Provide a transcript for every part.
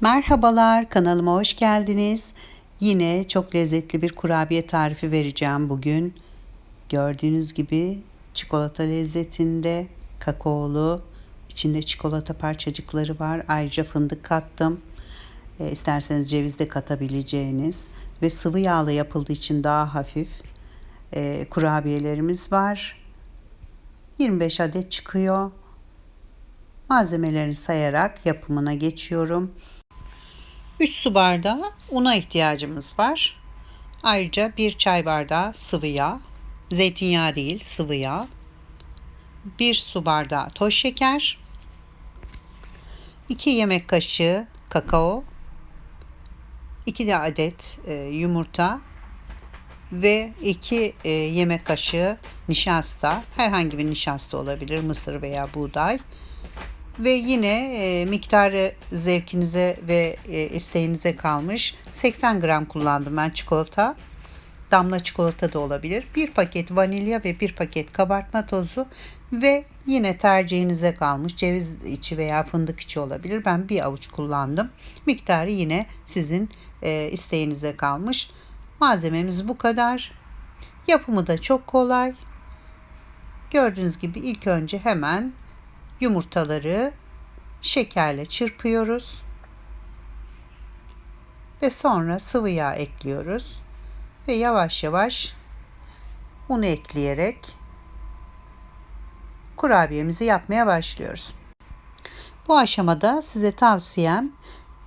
Merhabalar, kanalıma hoş geldiniz. Yine çok lezzetli bir kurabiye tarifi vereceğim bugün. Gördüğünüz gibi çikolata lezzetinde, kakaolu, içinde çikolata parçacıkları var. Ayrıca fındık kattım. E, isterseniz ceviz de katabileceğiniz ve sıvı yağla yapıldığı için daha hafif e, kurabiyelerimiz var. 25 adet çıkıyor. Malzemelerini sayarak yapımına geçiyorum. 3 su bardağı una ihtiyacımız var. Ayrıca 1 çay bardağı sıvı yağ, zeytinyağı değil sıvı yağ, 1 su bardağı toz şeker, 2 yemek kaşığı kakao, 2 de adet e, yumurta ve 2 e, yemek kaşığı nişasta. Herhangi bir nişasta olabilir, mısır veya buğday. Ve yine e, miktarı zevkinize ve e, isteğinize kalmış. 80 gram kullandım ben çikolata. Damla çikolata da olabilir. Bir paket vanilya ve bir paket kabartma tozu ve yine tercihinize kalmış ceviz içi veya fındık içi olabilir. Ben bir avuç kullandım. Miktarı yine sizin e, isteğinize kalmış. Malzememiz bu kadar. Yapımı da çok kolay. Gördüğünüz gibi ilk önce hemen yumurtaları şekerle çırpıyoruz. Ve sonra sıvı yağ ekliyoruz. Ve yavaş yavaş unu ekleyerek kurabiyemizi yapmaya başlıyoruz. Bu aşamada size tavsiyem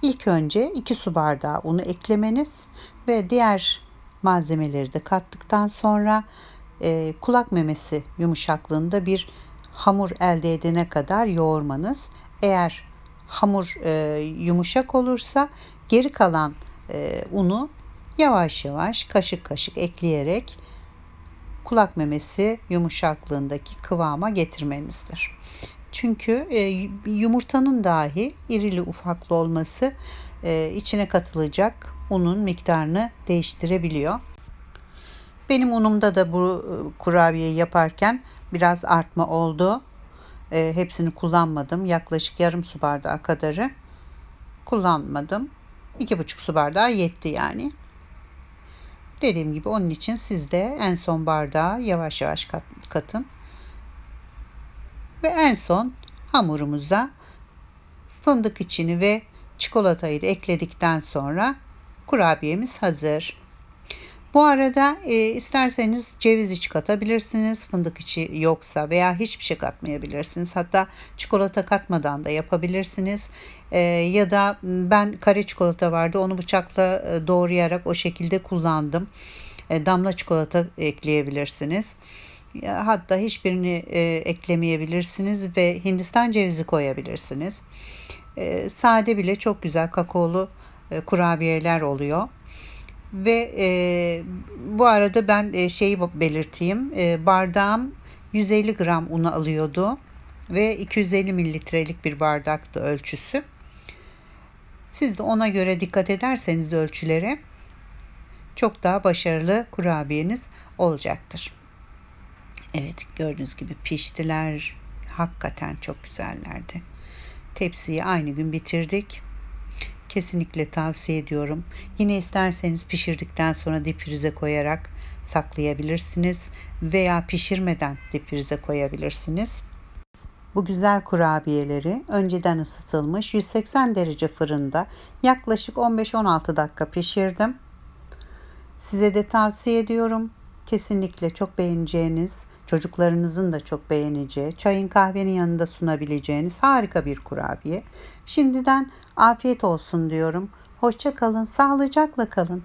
ilk önce 2 su bardağı unu eklemeniz ve diğer malzemeleri de kattıktan sonra e, kulak memesi yumuşaklığında bir hamur elde edene kadar yoğurmanız. Eğer hamur e, yumuşak olursa geri kalan e, unu yavaş yavaş kaşık kaşık ekleyerek kulak memesi yumuşaklığındaki kıvama getirmenizdir. Çünkü e, yumurtanın dahi irili ufaklı olması e, içine katılacak unun miktarını değiştirebiliyor. Benim unumda da bu e, kurabiyeyi yaparken biraz artma oldu. E, hepsini kullanmadım. Yaklaşık yarım su bardağı kadarı kullanmadım. İki buçuk su bardağı yetti yani. Dediğim gibi onun için siz de en son bardağı yavaş yavaş kat, katın. Ve en son hamurumuza fındık içini ve çikolatayı da ekledikten sonra kurabiyemiz hazır. Bu arada e, isterseniz ceviz içi katabilirsiniz. Fındık içi yoksa veya hiçbir şey katmayabilirsiniz. Hatta çikolata katmadan da yapabilirsiniz. E, ya da ben kare çikolata vardı. Onu bıçakla e, doğrayarak o şekilde kullandım. E, damla çikolata ekleyebilirsiniz. Hatta hiçbirini e, eklemeyebilirsiniz ve Hindistan cevizi koyabilirsiniz. E, sade bile çok güzel kakaolu e, kurabiyeler oluyor. Ve e, bu arada ben e, şeyi belirteyim. E, bardağım 150 gram unu alıyordu. Ve 250 mililitrelik bir bardaktı ölçüsü. Siz de ona göre dikkat ederseniz ölçülere çok daha başarılı kurabiyeniz olacaktır. Evet gördüğünüz gibi piştiler. Hakikaten çok güzellerdi. Tepsiyi aynı gün bitirdik. Kesinlikle tavsiye ediyorum. Yine isterseniz pişirdikten sonra dipfrize koyarak saklayabilirsiniz veya pişirmeden dipfrize koyabilirsiniz. Bu güzel kurabiyeleri önceden ısıtılmış 180 derece fırında yaklaşık 15-16 dakika pişirdim. Size de tavsiye ediyorum. Kesinlikle çok beğeneceğiniz çocuklarınızın da çok beğeneceği, çayın kahvenin yanında sunabileceğiniz harika bir kurabiye. Şimdiden afiyet olsun diyorum. Hoşça kalın, sağlıcakla kalın.